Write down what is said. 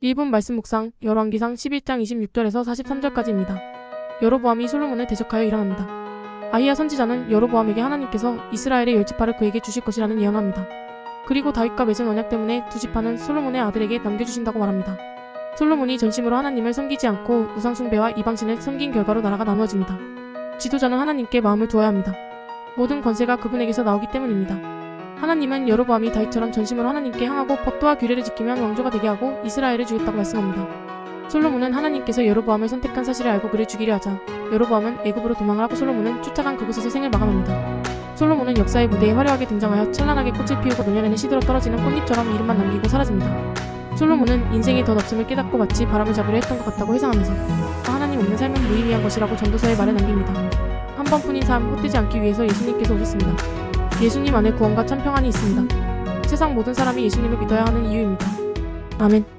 1분 말씀 묵상 열왕기상 11장 26절에서 43절까지입니다. 여로보암이 솔로몬을 대적하여 일어납니다. 아히야 선지자는 여로보암에게 하나님께서 이스라엘의 열 지파를 그에게 주실 것이라는 예언합니다. 그리고 다윗과 맺은 언약 때문에 두 지파는 솔로몬의 아들에게 남겨주신다고 말합니다. 솔로몬이 전심으로 하나님을 섬기지 않고 우상 숭배와 이방신을 섬긴 결과로 나라가 나누어집니다. 지도자는 하나님께 마음을 두어야 합니다. 모든 권세가 그분에게서 나오기 때문입니다. 하나님은 여로보암이 다윗처럼 전심으로 하나님께 향하고 법도와 규례를 지키면 왕조가 되게 하고 이스라엘을 주겠다고 말씀합니다. 솔로몬은 하나님께서 여로보암을 선택한 사실을 알고 그를 죽이려 하자 여로보암은 애굽으로 도망을 하고 솔로몬은 쫓아간 그곳에서 생을 마감합니다. 솔로몬은 역사의 무대에 화려하게 등장하여 찬란하게 꽃을 피우고 노년에는 시들어 떨어지는 꽃잎처럼 이름만 남기고 사라집니다. 솔로몬은 인생이 덧 없음을 깨닫고 마치 바람을 잡으려 했던 것 같다고 회상하면서 하나님 없는 삶은 무의미한 것이라고 전도서에 말해 남깁니다. 한 번뿐인 삶 헛되지 않기 위해서 예수님께서 오셨습니다. 예수님 안에 구원과 참 평안이 있습니다. 세상 모든 사람이 예수님을 믿어야 하는 이유입니다. 아멘.